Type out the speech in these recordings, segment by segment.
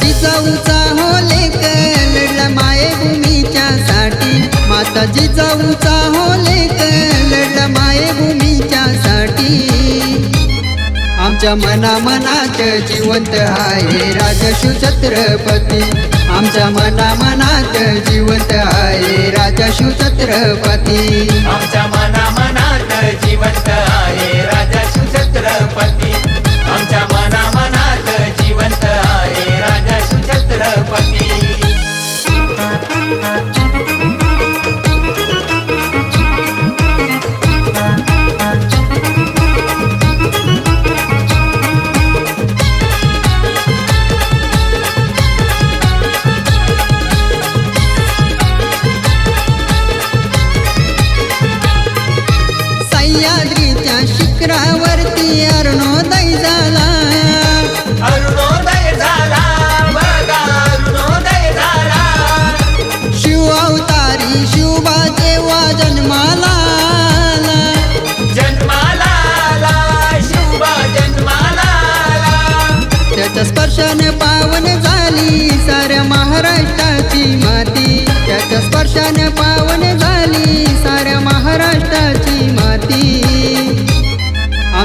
जिजाऊचा हो लेक लढला मायभूमीच्या साठी. माता जिजाऊचा हो लेक लढला मायभूमीच्या साठी. आमच्या मना मनात जिवंत आहे राजशू छत्रपती आमच्या मना मनात जिवंत आहे राजशू छत्रपती आमच्या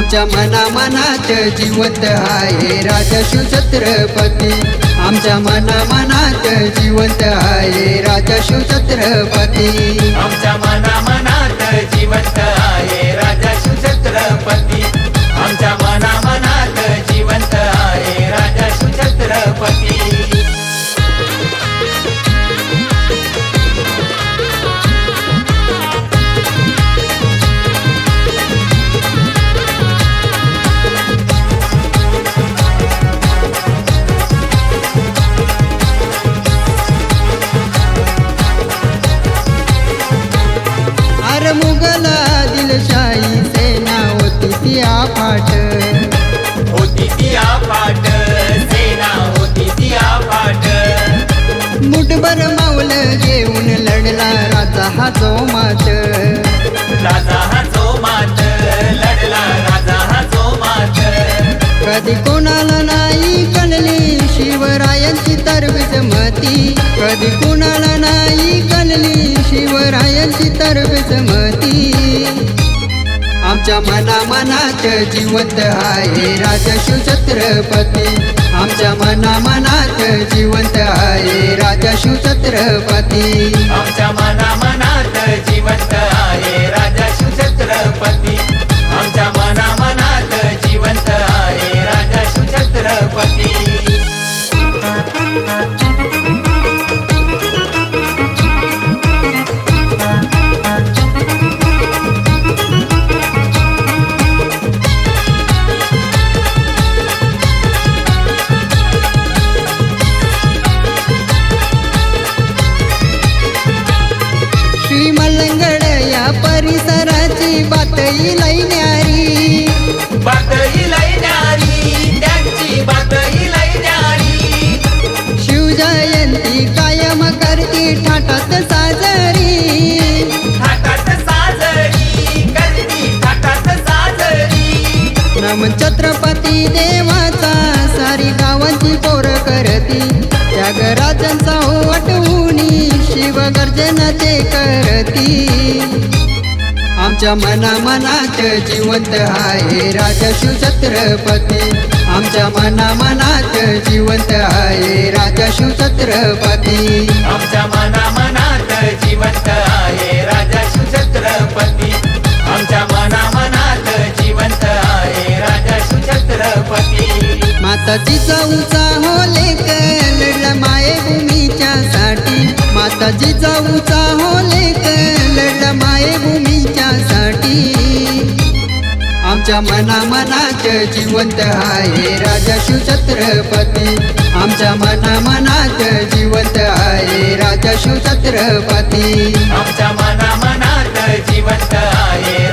आमच्या मना मनात जिवंत आहे. राजा छत्रपती. आमच्या मना मनात जिवंत आहे. राजा छत्रपती. आमच्या मना मनात जिवंत आहे. राजा सुछत्रपती आमच्या तरबीज कधी कुणाला नाही कलली शिवरायांची तरबीज मती. आमच्या मना मनात जिवंत आहे राजा शिवछत्रपती आमच्या मना मनात जिवंत आहे राजा शिवछत्रपती आमच्या ठाटात साजरी. थाटात साजरी करती थाटात साजरी. नम छत्रपती देवाचा सारी गावांची पोर करती. त्यागराजांचा आठवणी शिव गर्जना ते करती. आमच्या मना मनात जिवंत आहे राजशू छत्रपती आमच्या मना मनात जिवंत आहे राजशू छत्रपती आमच्या मना जिवंत आहे. राजा सुछत्रपती. आमच्या मना मनात जिवंत आहे. राजा सुछत्रपती. माता जिजाऊचा हो लेक माये भूमीच्या साठी. माता जिजाऊचा हो लेक लढला मायभूमीच्या साठी. आमच्या मना मनात जिवंत आहे. राजा छत्रपती आमच्या मना मनात जिवंत आहे. छत्रपती. आमच्या मना मनात जिवंत आहे